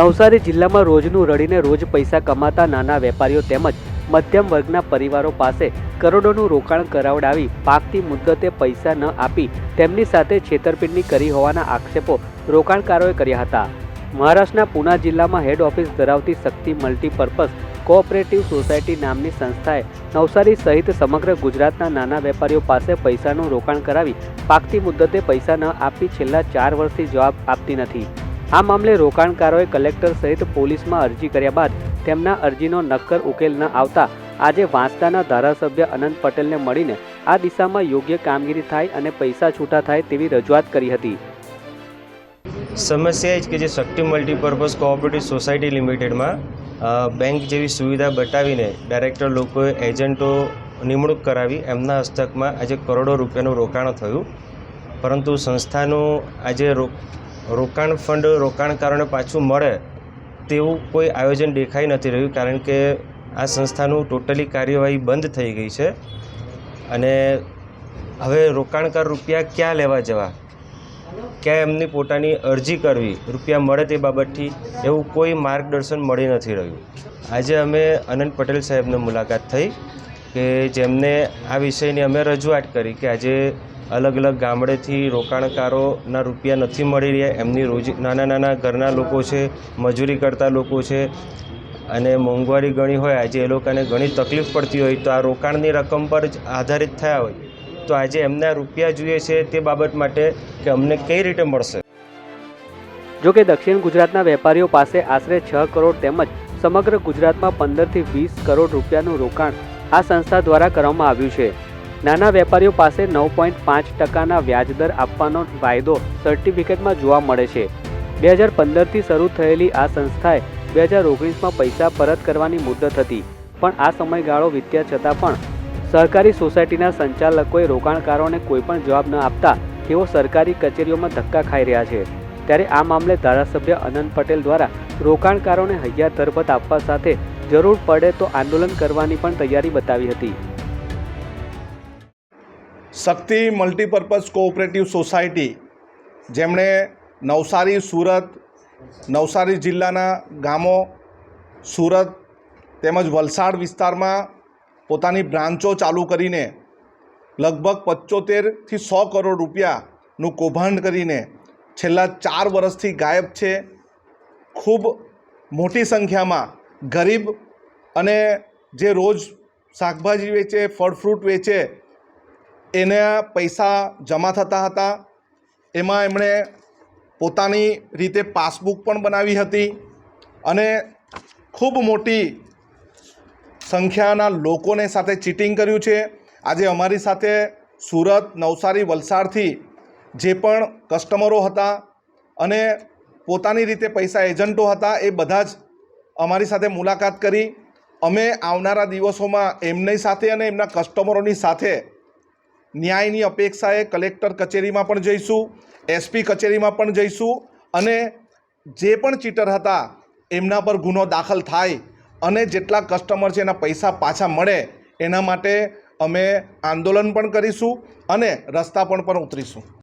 નવસારી જિલ્લામાં રોજનું રડીને રોજ પૈસા કમાતા નાના વેપારીઓ તેમજ મધ્યમ વર્ગના પરિવારો પાસે કરોડોનું રોકાણ કરાવડાવી પાકતી મુદ્દતે પૈસા ન આપી તેમની સાથે છેતરપિંડી કરી હોવાના આક્ષેપો રોકાણકારોએ કર્યા હતા. મહારાષ્ટ્રના પુના જિલ્લામાં હેડ ઓફિસ ધરાવતી શક્તિ મલ્ટીપર્પઝ કોઓપરેટિવ સોસાયટી નામની સંસ્થાએ નવસારી સહિત સમગ્ર ગુજરાતના નાના વેપારીઓ પાસે પૈસાનું રોકાણ કરાવી પાકતી મુદ્દતે પૈસા ન આપી છેલ્લા ચાર વર્ષથી જવાબ આપતી નથી. આ મામલે રોકાણકારોએ કલેક્ટર સહિત પોલીસમાં અરજી કર્યા બાદ તેમના અરજીનો નક્કર ઉકેલ ન આવતા આજે વાંસદાના ધારાસભ્ય અનંત પટેલને મળીને આ દિશામાં યોગ્ય કામગીરી થાય અને પૈસા છૂટા થાય તેવી રજૂઆત કરી હતી. સમસ્યા એ જ કે જે શક્તિ મલ્ટીપર્પઝ કોઓપરેટિવ સોસાયટી લિમિટેડમાં બેંક જેવી સુવિધા બતાવીને ડાયરેક્ટર લોકોએ એજન્ટો નિમણૂક કરાવી એમના હસ્તકમાં આજે કરોડો રૂપિયાનું રોકાણ થયું. પરંતુ સંસ્થાનું આજે રોકાણ ફંડ રોકાણકારોને પાછું મળે તેવું કોઈ આયોજન દેખાઈ નથી રહ્યું, કારણ કે આ સંસ્થાનું ટોટલી કાર્યવાહી બંધ થઈ ગઈ છે. અને હવે રોકાણકાર રૂપિયા ક્યાં લેવા જવા? ક્યાં એમની પોતાની અરજી કરવી? રૂપિયા મળે તે બાબતથી એવું કોઈ માર્ગદર્શન મળી નથી રહ્યું. આજે અમે અનંત પટેલ સાહેબને મુલાકાત થઈ કે જેમને આ વિષયની અમે રજૂઆત કરી કે આજે અલગ અલગ ગામડેથી રોકાણકારોના રૂપિયા નથી મળી રહ્યા. એમની રોજ નાના નાના ઘરના લોકો છે, મજૂરી કરતા લોકો છે અને મોંઘવારી ઘણી હોય, આજે એ લોકોને ઘણી તકલીફ પડતી હોય, તો આ રોકાણની રકમ પર જ આધારિત થયા હોય. તો આજે એમના રૂપિયા જોઈએ છે તે બાબત માટે કે અમને કઈ રીતે મળશે? જો કે દક્ષિણ ગુજરાતના વેપારીઓ પાસે આશરે છ કરોડ તેમજ સમગ્ર ગુજરાતમાં પંદરથી વીસ કરોડ રૂપિયાનું રોકાણ આ સંસ્થા દ્વારા કરવામાં આવ્યું છે. નાના વેપારીઓ પાસે નવ પોઈન્ટ પાંચ ટકાના વ્યાજદર આપવાનો વાયદો સર્ટિફિકેટમાં જોવા મળે છે. બે હજાર પંદરથી શરૂ થયેલી આ સંસ્થાએ બે હજાર ઓગણીસમાં પૈસા પરત કરવાની મુદત હતી, પણ આ સમયગાળો વીત્યા છતાં પણ સહકારી સોસાયટીના સંચાલકોએ રોકાણકારોને કોઈપણ જવાબ ન આપતા તેઓ સરકારી કચેરીઓમાં ધક્કા ખાઈ રહ્યા છે. ત્યારે આ મામલે ધારાસભ્ય અનંત પટેલ દ્વારા રોકાણકારોને હૈયા ધરપત આપવા સાથે જરૂર પડે તો આંદોલન કરવાની પણ તૈયારી બતાવી હતી. શક્તિ મલ્ટીપર્પઝ કોઓપરેટિવ સોસાયટી, જેમણે નવસારી, સુરત, નવસારી જિલ્લાના ગામો, સુરત તેમજ વલસાડ વિસ્તારમાં પોતાની બ્રાન્ચો ચાલુ કરીને લગભગ પંચોતેરથી સો કરોડ રૂપિયાનું કૌભાંડ કરીને છેલ્લા ચાર વર્ષથી ગાયબ છે. ખૂબ મોટી સંખ્યામાં ગરીબ અને જે રોજ શાકભાજી વેચે, ફળ, ફ્રૂટ વેચે એના પૈસા જમા થતા હતા. એમાં એમણે પોતાની રીતે પાસબુક પણ બનાવી હતી અને ખૂબ મોટી સંખ્યાના લોકોને સાથે ચીટિંગ કર્યું છે. આજે અમારી સાથે સુરત નવસારી વલસાડથી જે પણ કસ્ટમરો હતા અને પોતાની રીતે પૈસા એજન્ટો હતા એ બધા જ અમારી સાથે મુલાકાત કરી. અમે આવનારા દિવસોમાં એમની સાથે અને એમના કસ્ટમરોની સાથે ન્યાયની અપેક્ષાએ કલેક્ટર કચેરીમાં પણ જઈશું એસપી કચેરીમાં પણ જઈશું અને જે પણ ચીટર હતા એમના પર ગુનો દાખલ થાય અને જેટલા કસ્ટમર છે એના પૈસા પાછા મળે એના માટે અમે આંદોલન પણ કરીશું અને રસ્તા પણ પણ ઉતરીશું.